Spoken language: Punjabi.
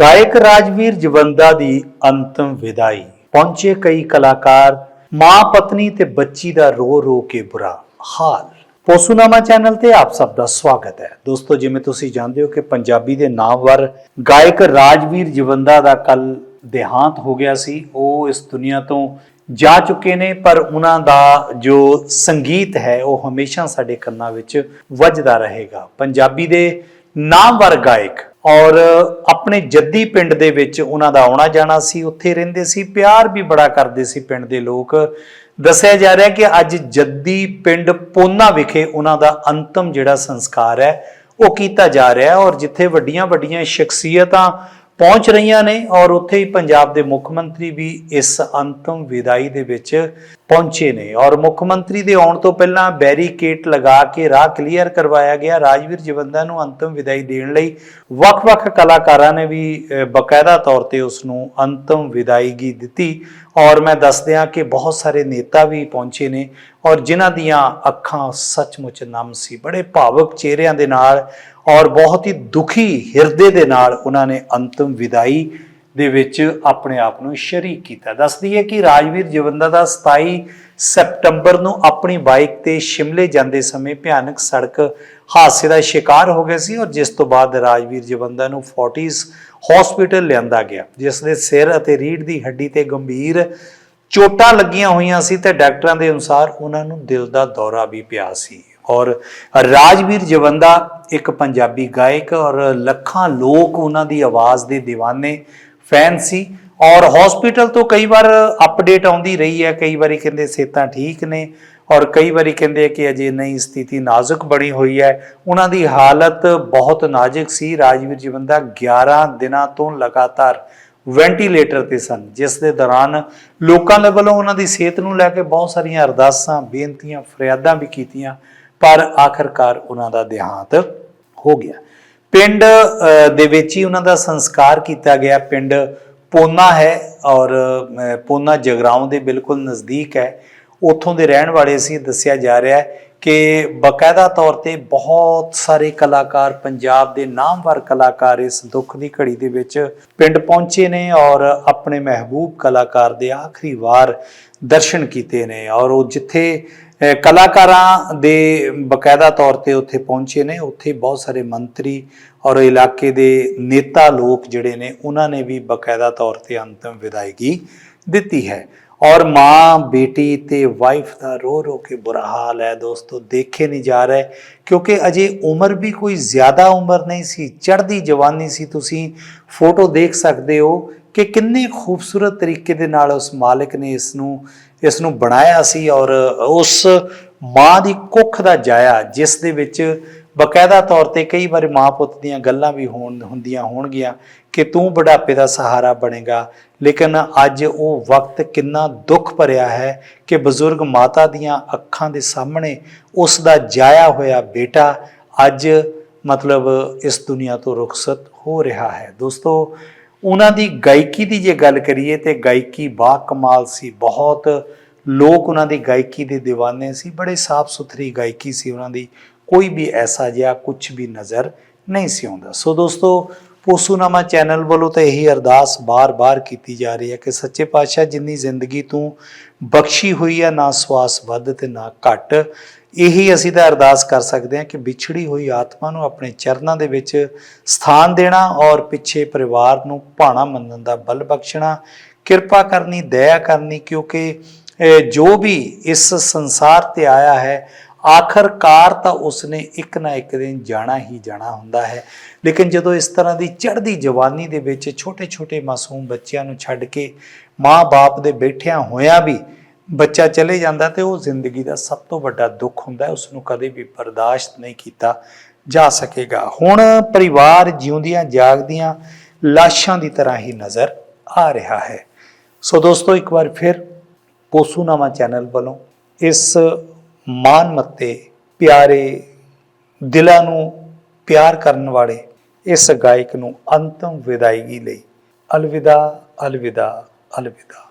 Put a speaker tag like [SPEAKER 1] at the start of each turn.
[SPEAKER 1] ਗਾਇਕ ਰਾਜਵੀਰ ਜਵੰਦਾ ਦੀ ਅੰਤਮ ਵਿਦਾਈ। ਪਹੁੰਚੇ ਕਈ ਕਲਾਕਾਰ, ਮਾਂ ਪਤਨੀ ਤੇ ਬੱਚੀ ਦਾ ਰੋ ਰੋ ਕੇ ਬੁਰਾ ਹਾਲ। ਪੋਸੂਨਾਮਾ ਚੈਨਲ ਤੇ ਆਪ ਸਭ ਦਾ ਸਵਾਗਤ ਹੈ। ਦੋਸਤੋ, ਜਿਵੇਂ ਤੁਸੀਂ ਜਾਣਦੇ ਹੋ ਕਿ ਪੰਜਾਬੀ ਦੇ ਨਾਮਵਰ ਗਾਇਕ ਰਾਜਵੀਰ ਜਵੰਦਾ ਦਾ ਕੱਲ ਦੇਹਾਂਤ ਹੋ ਗਿਆ ਸੀ। ਉਹ ਇਸ ਦੁਨੀਆ ਤੋਂ ਜਾ ਚੁੱਕੇ ਨੇ, ਪਰ ਉਹਨਾਂ ਦਾ ਜੋ ਸੰਗੀਤ ਹੈ, ਉਹ ਹਮੇਸ਼ਾ ਸਾਡੇ ਕੰਨਾਂ ਵਿੱਚ ਵੱਜਦਾ ਰਹੇਗਾ। ਪੰਜਾਬੀ ਦੇ ਨਾਮਵਰ ਗਾਇਕ ਔਰ ਆਪਣੇ ਜੱਦੀ ਪਿੰਡ ਦੇ ਵਿੱਚ ਉਹਨਾਂ ਦਾ ਆਉਣਾ ਜਾਣਾ ਸੀ, ਉੱਥੇ ਰਹਿੰਦੇ ਸੀ, ਪਿਆਰ ਵੀ ਬੜਾ ਕਰਦੇ ਸੀ ਪਿੰਡ ਦੇ ਲੋਕ। ਦੱਸਿਆ ਜਾ ਰਿਹਾ ਕਿ ਅੱਜ ਜੱਦੀ ਪਿੰਡ ਪੋਨਾ ਵਿਖੇ ਉਹਨਾਂ ਦਾ ਅੰਤਮ ਜਿਹੜਾ ਸੰਸਕਾਰ ਹੈ, ਉਹ ਕੀਤਾ ਜਾ ਰਿਹਾ ਔਰ ਜਿੱਥੇ ਵੱਡੀਆਂ ਵੱਡੀਆਂ ਸ਼ਖਸੀਅਤਾਂ ਪਹੁੰਚ ਰਹੀਆਂ ਨੇ ਔਰ ਉੱਥੇ ਹੀ ਪੰਜਾਬ ਦੇ ਮੁੱਖ ਮੰਤਰੀ ਵੀ ਇਸ ਅੰਤਮ ਵਿਦਾਈ ਦੇ ਵਿੱਚ ਪਹੁੰਚੇ ਨੇ। ਔਰ ਮੁੱਖ ਮੰਤਰੀ ਦੇ ਆਉਣ ਤੋਂ ਪਹਿਲਾਂ ਬੈਰੀਕੇਟ ਲਗਾ ਕੇ ਰਾਹ ਕਲੀਅਰ ਕਰਵਾਇਆ ਗਿਆ। ਰਾਜਵੀਰ ਜਵੰਦਾ ਨੂੰ ਅੰਤਮ ਵਿਦਾਈ ਦੇਣ ਲਈ ਵੱਖ-ਵੱਖ ਕਲਾਕਾਰਾਂ ਨੇ ਵੀ ਅਹ, ਬਕਾਇਦਾ ਤੌਰ ਤੇ ਉਸ ਨੂੰ ਅੰਤਮ ਵਿਦਾਇਗੀ ਦਿੱਤੀ। ਔਰ ਮੈਂ ਦੱਸ ਦਿਆਂ ਕਿ ਬਹੁਤ ਸਾਰੇ ਨੇਤਾ ਵੀ ਪਹੁੰਚੇ ਨੇ ਔਰ ਜਿਨ੍ਹਾਂ ਦੀਆਂ ਅੱਖਾਂ ਸੱਚਮੁੱਚ ਨਮ ਸੀ ਬੜੇ ਭਾਵਕ ਚਿਹਰਿਆਂ ਦੇ ਨਾਲ ਔਰ ਬਹੁਤ ਹੀ ਦੁਖੀ ਹਿਰਦੇ ਦੇ ਨਾਲ ਉਹਨਾਂ ਨੇ ਅੰਤਮ ਵਿਦਾਈ ਦੇ ਵਿੱਚ ਆਪਣੇ ਆਪ ਨੂੰ ਸ਼ਰੀਕ ਕੀਤਾ। ਦੱਸਦੀ ਹੈ ਕਿ ਰਾਜਵੀਰ ਜਵੰਦਾ ਦਾ 27 ਸਤੰਬਰ ਨੂੰ ਆਪਣੀ ਬਾਈਕ ਤੇ ਸ਼ਿਮਲੇ ਜਾਂਦੇ ਸਮੇਂ ਭਿਆਨਕ ਸੜਕ ਹਾਦਸੇ ਦਾ ਸ਼ਿਕਾਰ ਹੋ ਗਿਆ ਸੀ ਔਰ ਜਿਸ ਤੋਂ ਬਾਅਦ ਰਾਜਵੀਰ ਜਵੰਦਾ ਨੂੰ ਫੋਰਟਿਸ ਹਸਪੀਟਲ ਲਿਆਂਦਾ ਗਿਆ, ਜਿਸ ਦੇ ਸਿਰ ਅਤੇ ਰੀੜ ਦੀ ਹੱਡੀ ਤੇ ਗੰਭੀਰ ਚੋਟਾਂ ਲੱਗੀਆਂ ਹੋਈਆਂ ਸੀ ਤੇ ਡਾਕਟਰਾਂ ਦੇ ਅਨੁਸਾਰ ਉਹਨਾਂ ਨੂੰ ਦਿਲ ਦਾ ਦੌਰਾ ਵੀ ਪਿਆ ਸੀ। ਔਰ ਰਾਜਵੀਰ ਜਵੰਦਾ ਇੱਕ ਪੰਜਾਬੀ ਗਾਇਕ ਔਰ ਲੱਖਾਂ ਲੋਕ ਉਹਨਾਂ ਦੀ ਆਵਾਜ਼ ਦੇ دیਵਾਨੇ ਫੈਨ ਸੀ। ਔਰ ਹਸਪੀਟਲ ਤੋਂ ਕਈ ਵਾਰ ਅਪਡੇਟ ਆਉਂਦੀ ਰਹੀ ਹੈ। ਕਈ ਵਾਰੀ ਕਹਿੰਦੇ ਸਿਹਤਾਂ ਠੀਕ ਨੇ। ਔਰ ਕਈ ਵਾਰੀ ਕਹਿੰਦੇ ਕਿ ਅਜੇ ਨਹੀਂ ਸਥਿਤੀ ਨਾਜ਼ੁਕ ਬਣੀ ਹੋਈ ਹੈ। ਉਹਨਾਂ ਦੀ ਹਾਲਤ ਬਹੁਤ ਨਾਜ਼ੁਕ ਸੀ। ਰਾਜਵੀਰ ਜਵੰਦਾ 11 ਦਿਨਾਂ ਤੋਂ ਲਗਾਤਾਰ ਵੈਂਟੀਲੇਟਰ ਤੇ ਸਨ। ਜਿਸ ਦੇ ਦੌਰਾਨ ਲੋਕਾਂ ਦੇ ਵੱਲੋਂ ਉਹਨਾਂ ਦੀ ਸਿਹਤ ਨੂੰ ਲੈ ਕੇ ਬਹੁਤ ਸਾਰੀਆਂ ਅਰਦਾਸਾਂ, ਬੇਨਤੀਆਂ, ਫਰਿਆਦਾਂ ਵੀ ਕੀਤੀਆਂ। ਪਰ ਆਖਰਕਾਰ ਉਹਨਾਂ ਦਾ ਦੇਹਾਂਤ ਹੋ ਗਿਆ। ਪਿੰਡ ਦੇ ਵਿੱਚ ਹੀ ਉਹਨਾਂ ਦਾ ਸੰਸਕਾਰ ਕੀਤਾ ਗਿਆ। ਪਿੰਡ ਪੋਨਾ ਹੈ ਔਰ ਪੋਨਾ ਜਗਰਾਉਂ ਦੇ ਬਿਲਕੁਲ ਨਜ਼ਦੀਕ ਹੈ। ਉੱਥੋਂ ਦੇ ਰਹਿਣ ਵਾਲੇ ਸੀ ਦੱਸਿਆ ਜਾ ਰਿਹਾ ਹੈ ਕਿ ਬਕਾਇਦਾ ਤੌਰ ਤੇ ਬਹੁਤ ਸਾਰੇ ਕਲਾਕਾਰ ਪੰਜਾਬ ਦੇ ਨਾਮਵਰ ਕਲਾਕਾਰ ਇਸ ਦੁੱਖ ਦੀ ਘੜੀ ਦੇ ਵਿੱਚ ਪਿੰਡ ਪਹੁੰਚੇ ਨੇ ਔਰ ਆਪਣੇ ਮਹਿਬੂਬ ਕਲਾਕਾਰ ਦੇ ਆਖਰੀ ਵਾਰ ਦਰਸ਼ਨ ਕੀਤੇ ਨੇ ਔਰ ਉਹ ਜਿੱਥੇ ਕਲਾਕਾਰਾਂ ਦੇ ਬਕਾਇਦਾ ਤੌਰ ਤੇ ਉੱਥੇ ਪਹੁੰਚੇ ਨੇ, ਉੱਥੇ ਬਹੁਤ ਸਾਰੇ ਮੰਤਰੀ ਔਰ ਇਲਾਕੇ ਦੇ ਨੇਤਾ ਲੋਕ ਜਿਹੜੇ ਨੇ, ਉਹਨਾਂ ਨੇ ਵੀ ਬਕਾਇਦਾ ਤੌਰ ਤੇ ਅੰਤਮ ਵਿਦਾਇਗੀ ਦਿੱਤੀ ਹੈ। ਔਰ ਮਾਂ, ਬੇਟੀ ਤੇ ਵਾਈਫ ਦਾ ਰੋ ਰੋ ਕੇ ਬੁਰਾ ਹਾਲ ਹੈ ਦੋਸਤੋ, ਦੇਖੇ ਨਹੀਂ ਜਾ ਰਿਹਾ। ਕਿਉਂਕਿ ਅਜੇ ਉਮਰ ਵੀ ਕੋਈ ਜ਼ਿਆਦਾ ਉਮਰ ਨਹੀਂ ਸੀ, ਚੜ੍ਹਦੀ ਜਵਾਨੀ ਸੀ। ਤੁਸੀਂ ਫੋਟੋ ਦੇਖ ਸਕਦੇ ਹੋ ਕਿ ਕਿੰਨੇ ਖੂਬਸੂਰਤ ਤਰੀਕੇ ਦੇ ਨਾਲ ਉਸ ਮਾਲਕ ਨੇ ਇਸ ਨੂੰ ਇਸ ਨੂੰ ਬਣਾਇਆ ਸੀ ਔਰ ਉਸ ਮਾਂ ਦੀ ਕੁੱਖ ਦਾ ਜਾਇਆ, ਜਿਸ ਦੇ ਵਿੱਚ ਬਕਾਇਦਾ ਤੌਰ ਤੇ ਕਈ ਵਾਰ ਮਾਂ ਪੁੱਤ ਦੀਆਂ ਗੱਲਾਂ ਵੀ ਹੋਣ, ਹੁੰਦੀਆਂ ਹੋਣਗੀਆਂ ਕਿ ਤੂੰ ਬੁਢਾਪੇ ਦਾ ਸਹਾਰਾ ਬਣੇਗਾ ਲੇਕਿਨ ਅੱਜ ਉਹ ਵਕਤ ਕਿੰਨਾ ਦੁੱਖ ਭਰਿਆ ਹੈ ਕਿ ਬਜ਼ੁਰਗ ਮਾਤਾ ਦੀਆਂ ਅੱਖਾਂ ਦੇ ਸਾਹਮਣੇ ਉਸ ਦਾ ਜਾਇਆ ਹੋਇਆ ਬੇਟਾ ਅੱਜ ਮਤਲਬ ਇਸ ਦੁਨੀਆ ਤੋਂ ਰੁਖਸਤ ਹੋ ਰਿਹਾ ਹੈ। ਦੋਸਤੋ, ਉਹਨਾਂ ਦੀ ਗਾਇਕੀ ਦੀ ਜੇ ਗੱਲ ਕਰੀਏ ਤੇ ਗਾਇਕੀ ਬਾ ਕਮਾਲ ਸੀ। ਬਹੁਤ ਲੋਕ ਉਹਨਾਂ ਦੀ ਗਾਇਕੀ ਦੇ دیਵਾਨੇ ਸੀ। ਬੜੇ ਸਾਫ਼ ਸੁਥਰੀ ਗਾਇਕੀ ਸੀ ਉਹਨਾਂ ਦੀ। ਕੋਈ ਵੀ ਐਸਾ ਜਿਹਾ ਕੁਝ ਵੀ ਨਜ਼ਰ ਨਹੀਂ ਸੀ ਆਉਂਦਾ। ਸੋ ਦੋਸਤੋ ਪੋਸੂਨਾਮਾ ਚੈਨਲ ਵੱਲੋਂ ਤਾਂ ਇਹੀ ਅਰਦਾਸ ਬਾਰ-ਬਾਰ ਕੀਤੀ ਜਾ ਰਹੀ ਹੈ ਕਿ ਸੱਚੇ ਪਾਤਸ਼ਾਹ ਜਿੰਨੀ ਜ਼ਿੰਦਗੀ ਤੂੰ ਬਖਸ਼ੀ ਹੋਈ ਹੈ ਨਾ ਸਵਾਸ ਵੱਧ ਤੇ ਨਾ ਘਟ। ਇਹੀ ਅਸੀਂ ਤਾਂ ਅਰਦਾਸ ਕਰ ਸਕਦੇ ਹਾਂ ਕਿ ਵਿਛੜੀ ਹੋਈ ਆਤਮਾ ਨੂੰ ਆਪਣੇ ਚਰਨਾਂ ਦੇ ਵਿੱਚ ਸਥਾਨ ਦੇਣਾ ਔਰ ਪਿੱਛੇ ਪਰਿਵਾਰ ਨੂੰ ਭਾਣਾ ਮੰਨਣ ਦਾ ਬਲ ਬਖਸ਼ਣਾ। ਕਿਰਪਾ ਕਰਨੀ, ਦਇਆ ਕਰਨੀ, ਕਿਉਂਕਿ ਜੋ ਵੀ ਇਸ ਸੰਸਾਰ ਤੇ ਆਇਆ ਹੈ ਆਖਰਕਾਰ ਤਾਂ ਉਸਨੇ ਇੱਕ ਨਾ ਇੱਕ ਦਿਨ ਜਾਣਾ ਹੀ ਜਾਣਾ ਹੁੰਦਾ ਹੈ। ਲੇਕਿਨ ਜਦੋਂ ਇਸ ਤਰ੍ਹਾਂ ਦੀ ਚੜ੍ਹਦੀ ਜਵਾਨੀ ਦੇ ਵਿੱਚ ਛੋਟੇ-ਛੋਟੇ ਮਾਸੂਮ ਬੱਚਿਆਂ ਨੂੰ ਛੱਡ ਕੇ ਮਾਂ-ਬਾਪ ਦੇ ਬੈਠਿਆਂ ਹੋਇਆਂ ਵੀ ਬੱਚਾ ਚਲੇ ਜਾਂਦਾ ਤੇ ਉਹ ਜ਼ਿੰਦਗੀ ਦਾ ਸਭ ਤੋਂ ਵੱਡਾ ਦੁੱਖ ਹੁੰਦਾ ਹੈ ਉਸ ਨੂੰ ਕਦੇ ਵੀ ਬਰਦਾਸ਼ਤ ਨਹੀਂ ਕੀਤਾ ਜਾ ਸਕੇਗਾ। ਹੁਣ ਪਰਿਵਾਰ ਜਿਉਂਦੀਆਂ ਜਾਗਦੀਆਂ ਲਾਸ਼ਾਂ ਦੀ ਤਰ੍ਹਾਂ ਹੀ ਨਜ਼ਰ ਆ ਰਿਹਾ ਹੈ। ਸੋ ਦੋਸਤੋ, ਇੱਕ ਵਾਰ ਫਿਰ ਪੋਸੂਨਾਮਾ ਚੈਨਲ ਵੱਲੋਂ ਇਸ ਮਾਨ ਮੱਤੇ ਪਿਆਰੇ ਦਿਲਾਂ ਨੂੰ ਪਿਆਰ ਕਰਨ ਵਾਲੇ ਇਸ ਗਾਇਕ ਨੂੰ ਅੰਤਮ ਵਿਦਾਇਗੀ ਲਈ ਅਲਵਿਦਾ ਅਲਵਿਦਾ ਅਲਵਿਦਾ।